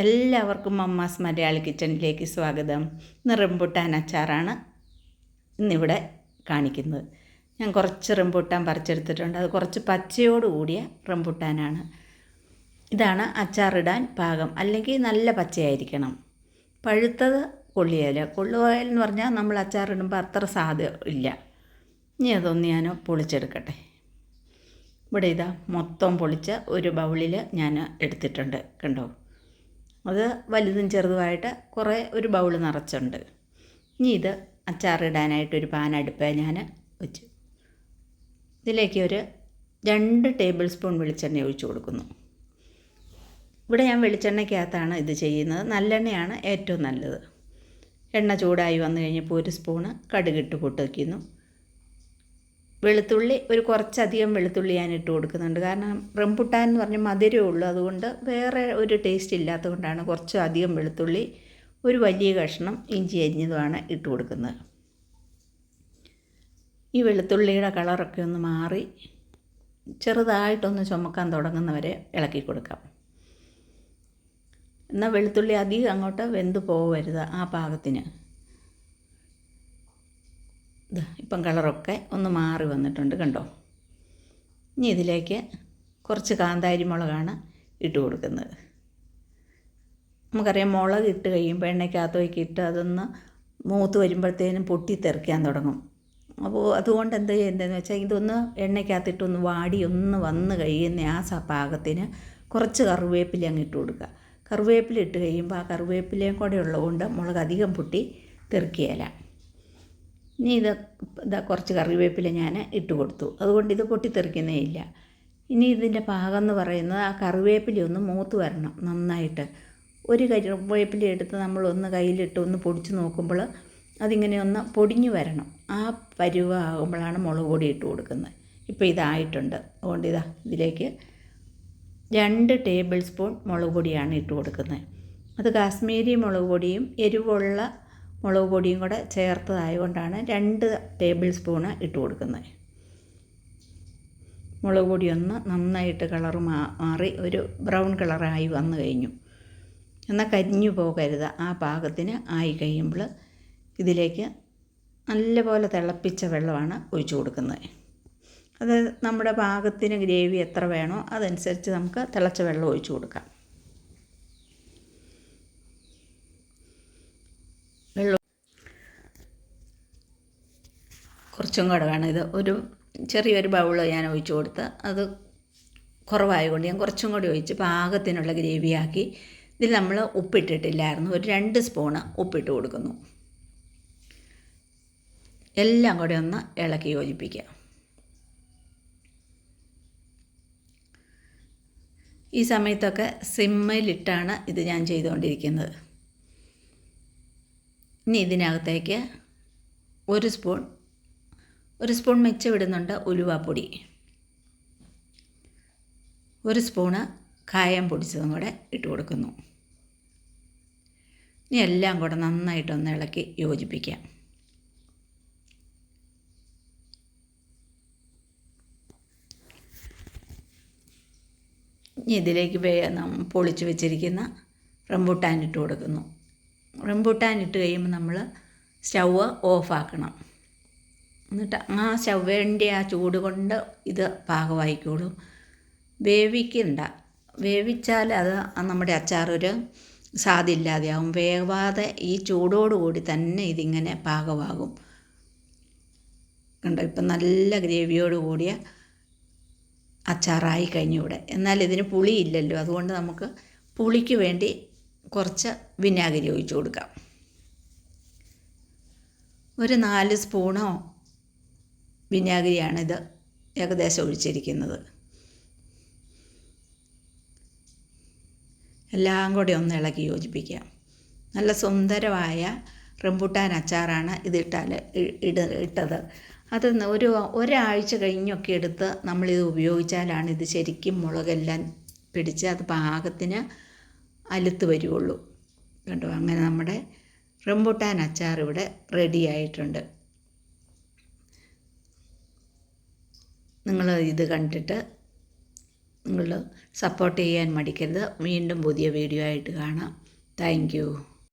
എല്ലാവർക്കും മമ്മാസ് മലയാളി കിച്ചണിലേക്ക് സ്വാഗതം. ഇന്ന് അച്ചാറാണ് ഇന്നിവിടെ കാണിക്കുന്നത്. ഞാൻ കുറച്ച് റംബുട്ടാൻ പറിച്ചെടുത്തിട്ടുണ്ട്. അത് കുറച്ച് പച്ചയോട് കൂടിയ റംബുട്ടാനാണ്. ഇതാണ് അച്ചാറിടാൻ പാകം. അല്ലെങ്കിൽ നല്ല പച്ചയായിരിക്കണം. പഴുത്തത് കൊള്ളിയല കൊള്ളുകയൽ എന്ന് പറഞ്ഞാൽ നമ്മൾ അച്ചാറിടുമ്പോൾ അത്ര സാധ്യ ഇല്ല. ഇനി അതൊന്ന് ഞാൻ പൊളിച്ചെടുക്കട്ടെ. ഇവിടെ ഇതാ മൊത്തം പൊളിച്ച ഒരു ബൗളിൽ ഞാൻ എടുത്തിട്ടുണ്ട്. കണ്ടോ? അത് വലുതും ചെറുതുമായിട്ട് കുറേ ഒരു ബൗൾ നിറച്ചുണ്ട്. ഇനി ഇത് അച്ചാറിടാനായിട്ട് ഒരു പാൻ അടുപ്പേ ഞാൻ വെച്ചു. ഇതിലേക്ക് ഒരു രണ്ട് ടേബിൾ സ്പൂൺ വെളിച്ചെണ്ണ ഒഴിച്ചു കൊടുക്കുന്നു. ഇവിടെ ഞാൻ വെളിച്ചെണ്ണയ്ക്കകത്താണ് ഇത് ചെയ്യുന്നത്. നല്ലെണ്ണയാണ് ഏറ്റവും നല്ലത്. എണ്ണ ചൂടായി വന്നു കഴിഞ്ഞപ്പോൾ ഒരു സ്പൂണ് കടുകിട്ട് പൊട്ടിക്കുന്നു. വെളുത്തുള്ളി ഒരു കുറച്ചധികം വെളുത്തുള്ളി ഞാൻ ഇട്ട് കൊടുക്കുന്നുണ്ട്. കാരണം റംബുട്ടാൻ എന്ന് പറഞ്ഞാൽ മധുരമേ ഉള്ളൂ. അതുകൊണ്ട് വേറെ ഒരു ടേസ്റ്റ് ഇല്ലാത്തതുകൊണ്ടാണ് കുറച്ച് അധികം വെളുത്തുള്ളി ഒരു വലിയ കഷ്ണം ഇഞ്ചി അരിഞ്ഞതുമാണ് ഇട്ട് കൊടുക്കുന്നത്. ഈ വെളുത്തുള്ളിയുടെ കളറൊക്കെ ഒന്ന് മാറി ചെറുതായിട്ടൊന്ന് ചുമക്കാൻ തുടങ്ങുന്നവരെ ഇളക്കി കൊടുക്കാം. എന്നാൽ വെളുത്തുള്ളി അധികം അങ്ങോട്ട് വെന്ത് പോകരുത് ആ പാകത്തിന് ഇതാ ഇപ്പം കളറൊക്കെ ഒന്ന് മാറി വന്നിട്ടുണ്ട് കണ്ടോ? ഇനി ഇതിലേക്ക് കുറച്ച് കാന്താരി മുളകാണ് ഇട്ട് കൊടുക്കുന്നത്. നമുക്കറിയാം മുളക് ഇട്ട് കഴിയുമ്പോൾ എണ്ണയ്ക്കകത്തേക്ക് ഇട്ട് അതൊന്ന് മൂത്ത് വരുമ്പോഴത്തേനും പൊട്ടിത്തെറിക്കാൻ തുടങ്ങും. അപ്പോൾ അതുകൊണ്ട് എന്ത് ചെയ്യുന്നതെന്ന് വെച്ചാൽ ഇതൊന്ന് എണ്ണയ്ക്കകത്തിട്ടൊന്ന് വാടി ഒന്ന് വന്ന് കഴിയുന്ന ആ പാകത്തിന് കുറച്ച് കറിവേപ്പില അങ്ങ് ഇട്ട് കൊടുക്കുക. കറിവേപ്പില ഇട്ട് കഴിയുമ്പോൾ ആ കറിവേപ്പിലയും കൂടെ ഉള്ളതുകൊണ്ട് മുളക് അധികം പൊട്ടി തെറിക്കുകയില്ല ഇനി ഇത് ഇതാ കുറച്ച് കറിവേപ്പില ഞാൻ ഇട്ട് കൊടുത്തു. അതുകൊണ്ട് ഇത് പൊട്ടിത്തെറിക്കുന്നേ ഇല്ല. ഇനി ഇതിന്റെ പാകം എന്ന് പറയുന്നത് ആ കറിവേപ്പില ഒന്ന് മൂത്ത് വരണം നന്നായിട്ട്. ഒരു കറിവേപ്പില എടുത്ത് നമ്മളൊന്ന് കയ്യിലിട്ട് ഒന്ന് പൊടിച്ച് നോക്കുമ്പോൾ അതിങ്ങനെ ഒന്ന് പൊടിഞ്ഞു വരണം. ആ പരുവാകുമ്പോഴാണ് മുളക് പൊടി ഇട്ട് കൊടുക്കുന്നത്. ഇപ്പോൾ ഇതായിട്ടുണ്ട്. അതുകൊണ്ട് ഇതാ ഇതിലേക്ക് രണ്ട് ടേബിൾ സ്പൂൺ മുളക് പൊടിയാണ് ഇട്ട് കൊടുക്കുന്നത്. അത് കാശ്മീരി മുളക് പൊടിയും എരിവുള്ള മുളക് പൊടിയും കൂടെ ചേർത്തതായതുകൊണ്ടാണ് രണ്ട് ടേബിൾ സ്പൂണ് ഇട്ട് കൊടുക്കുന്നത്. മുളക് ഒന്ന് നന്നായിട്ട് കളർ മാറി ഒരു ബ്രൗൺ കളറായി വന്നു കഴിഞ്ഞു. എന്നാൽ കരിഞ്ഞു പോകരുത്. ആ പാകത്തിന് ആയി കഴിയുമ്പോൾ ഇതിലേക്ക് നല്ലപോലെ തിളപ്പിച്ച വെള്ളമാണ് ഒഴിച്ചു കൊടുക്കുന്നത്. അത് നമ്മുടെ പാകത്തിന് ഗ്രേവി എത്ര വേണോ അതനുസരിച്ച് നമുക്ക് തിളച്ച വെള്ളം ഒഴിച്ചു കൊടുക്കാം വെള്ളം കുറച്ചും കൂടെ വേണം. ഇത് ഒരു ചെറിയൊരു ബൗൾ ഞാൻ ഒഴിച്ചു കൊടുത്ത് അത് കുറവായതുകൊണ്ട് ഞാൻ കുറച്ചും കൂടി ഒഴിച്ച് പാകത്തിനുള്ള ഗ്രേവിയാക്കി. ഇതിൽ നമ്മൾ ഉപ്പിട്ടിട്ടില്ലായിരുന്നു. ഒരു രണ്ട് സ്പൂണ് ഉപ്പിട്ട് കൊടുക്കുന്നു. എല്ലാം കൂടെ ഒന്ന് ഇളക്കി യോജിപ്പിക്കുക. ഈ സമയത്തൊക്കെ സിമ്മയിലിട്ടാണ് ഇത് ഞാൻ ചെയ്തുകൊണ്ടിരിക്കുന്നത്. ഇനി ഇതിനകത്തേക്ക് ഒരു സ്പൂൺ ഒരു സ്പൂൺ മിച്ചം ഇടുന്നുണ്ട് ഉലുവാപ്പൊടി. ഒരു സ്പൂണ് കായം പൊടിച്ചതും കൂടെ ഇട്ട് കൊടുക്കുന്നു. ഇനി എല്ലാം കൂടെ നന്നായിട്ടൊന്ന് ഇളക്കി യോജിപ്പിക്കാം ഇനി ഇതിലേക്ക് പൊളിച്ച് വെച്ചിരിക്കുന്ന റംബൂട്ടാൻ ഇട്ട് കൊടുക്കുന്നു. റംബൂട്ടാൻ ഇട്ട് കഴിയുമ്പോൾ നമ്മൾ സ്റ്റൗ ഓഫാക്കണം. എന്നിട്ട് ആ ചവ്വേന്റെ ആ ചൂട് കൊണ്ട് ഇത് പാകമായിക്കോളും. വേവിക്കണ്ട. വേവിച്ചാൽ അത് നമ്മുടെ അച്ചാർ ഒരു സ്വാദില്ലാതെയാവും. വേവാതെ ഈ ചൂടോടുകൂടി തന്നെ ഇതിങ്ങനെ പാകമാകും. കണ്ടോ? ഇപ്പം നല്ല ഗ്രേവിയോട് കൂടിയ അച്ചാറായി കഴിഞ്ഞു ഇവിടെ. എന്നാൽ ഇതിന് പുളിയില്ലല്ലോ. അതുകൊണ്ട് നമുക്ക് പുളിക്ക് വേണ്ടി കുറച്ച് വിനാഗിരി ഒഴിച്ചു കൊടുക്കാം. ഒരു നാല് സ്പൂണോ വിനാഗിരിയാണിത് ഏകദേശം ഒഴിച്ചിരിക്കുന്നത്. എല്ലാം കൂടി ഒന്ന് ഇളക്കി യോജിപ്പിക്കാം. നല്ല സുന്ദരമായ റംബുട്ടാൻ അച്ചാറാണ് ഇതിട്ടാൽ ഇട ഇട്ടത്. അത് ഒരു ഒരാഴ്ച കഴിഞ്ഞൊക്കെ എടുത്ത് നമ്മളിത് ഉപയോഗിച്ചാലാണ് ഇത് ശരിക്കും മുളകെല്ലാം പിടിച്ച് അത് പാകത്തിന് അലുത്ത് വരുള്ളൂ കണ്ടോ? അങ്ങനെ നമ്മുടെ റംബുട്ടാൻ അച്ചാർ ഇവിടെ റെഡി ആയിട്ടുണ്ട്. നിങ്ങൾ ഇത് കണ്ടിട്ട് നിങ്ങൾ സപ്പോർട്ട് ചെയ്യാൻ മടിക്കരുത്. വീണ്ടും പുതിയ വീഡിയോ ആയിട്ട് കാണാം. താങ്ക്